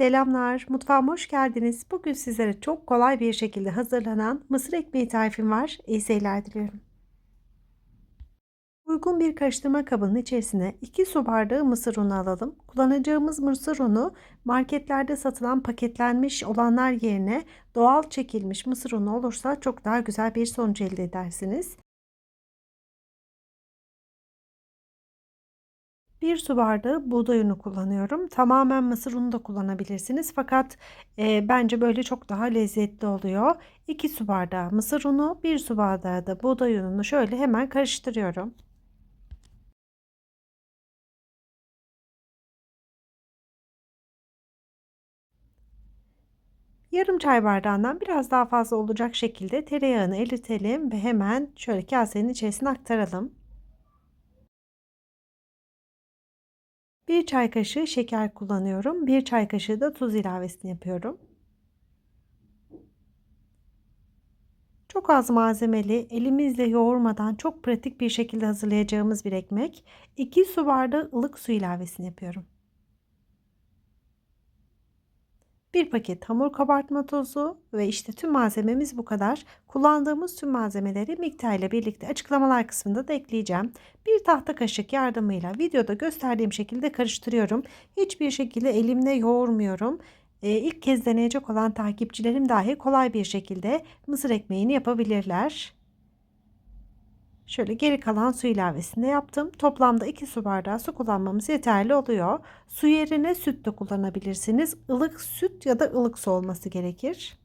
Selamlar, mutfağıma hoş geldiniz. Bugün sizlere çok kolay bir şekilde hazırlanan mısır ekmeği tarifim var. İyi seyirler diliyorum. Uygun bir karıştırma kabının içerisine 2 su bardağı mısır unu alalım. Kullanacağımız mısır unu marketlerde satılan paketlenmiş olanlar yerine doğal çekilmiş mısır unu olursa çok daha güzel bir sonuç elde edersiniz. 1 su bardağı buğday unu kullanıyorum. Tamamen mısır unu da kullanabilirsiniz. Fakat e, bence böyle çok daha lezzetli oluyor. 2 su bardağı mısır unu, 1 su bardağı da buğday ununu şöyle hemen karıştırıyorum. Yarım çay bardağından biraz daha fazla olacak şekilde tereyağını eritelim ve hemen şöyle kasenin içerisine aktaralım. 1 çay kaşığı şeker kullanıyorum. 1 çay kaşığı da tuz ilavesini yapıyorum. Çok az malzemeli, elimizle yoğurmadan çok pratik bir şekilde hazırlayacağımız bir ekmek. 2 su bardağı ılık su ilavesini yapıyorum. 1 paket hamur kabartma tozu ve işte tüm malzememiz bu kadar. Kullandığımız tüm malzemeleri miktarıyla birlikte açıklamalar kısmında da ekleyeceğim. Bir tahta kaşık yardımıyla videoda gösterdiğim şekilde karıştırıyorum. Hiçbir şekilde elimle yoğurmuyorum. Ee, ilk kez deneyecek olan takipçilerim dahi kolay bir şekilde mısır ekmeğini yapabilirler. Şöyle geri kalan su ilavesini yaptım. Toplamda 2 su bardağı su kullanmamız yeterli oluyor. Su yerine süt de kullanabilirsiniz. Ilık süt ya da ılık su olması gerekir.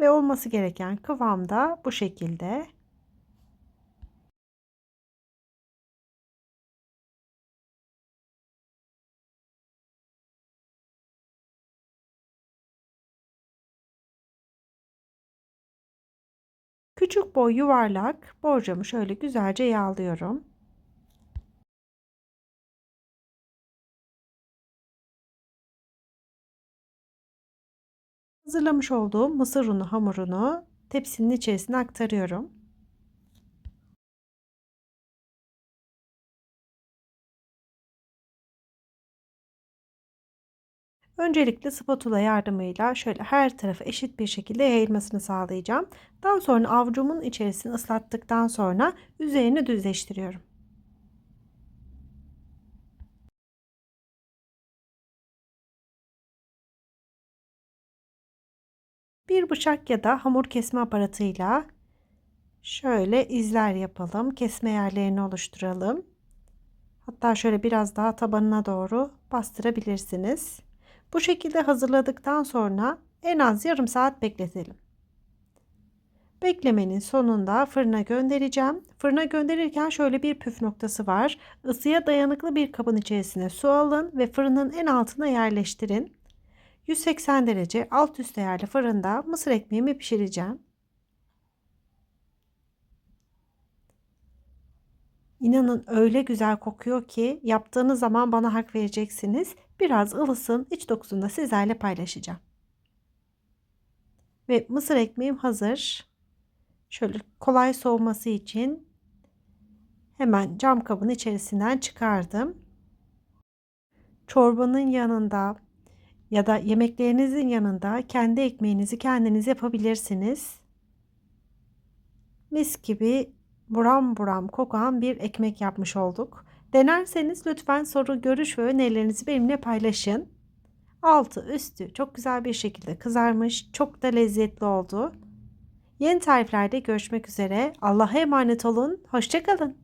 Ve olması gereken kıvamda bu şekilde. Küçük boy yuvarlak borcamı şöyle güzelce yağlıyorum. Hazırlamış olduğum mısır unu hamurunu tepsinin içerisine aktarıyorum. Öncelikle spatula yardımıyla şöyle her tarafı eşit bir şekilde yayılmasını sağlayacağım. Daha sonra avucumun içerisini ıslattıktan sonra üzerini düzleştiriyorum. Bir bıçak ya da hamur kesme aparatıyla şöyle izler yapalım. Kesme yerlerini oluşturalım. Hatta şöyle biraz daha tabanına doğru bastırabilirsiniz. Bu şekilde hazırladıktan sonra en az yarım saat bekletelim. Beklemenin sonunda fırına göndereceğim. Fırına gönderirken şöyle bir püf noktası var. Isıya dayanıklı bir kabın içerisine su alın ve fırının en altına yerleştirin. 180 derece alt üst ayarlı fırında mısır ekmeğimi pişireceğim. İnanın öyle güzel kokuyor ki yaptığınız zaman bana hak vereceksiniz. Biraz ılısın iç dokusunu da sizlerle paylaşacağım. Ve mısır ekmeğim hazır. Şöyle kolay soğuması için hemen cam kabın içerisinden çıkardım. Çorbanın yanında ya da yemeklerinizin yanında kendi ekmeğinizi kendiniz yapabilirsiniz. Mis gibi buram buram kokan bir ekmek yapmış olduk. Denerseniz lütfen soru, görüş ve önerilerinizi benimle paylaşın. Altı üstü çok güzel bir şekilde kızarmış. Çok da lezzetli oldu. Yeni tariflerde görüşmek üzere. Allah'a emanet olun. Hoşçakalın.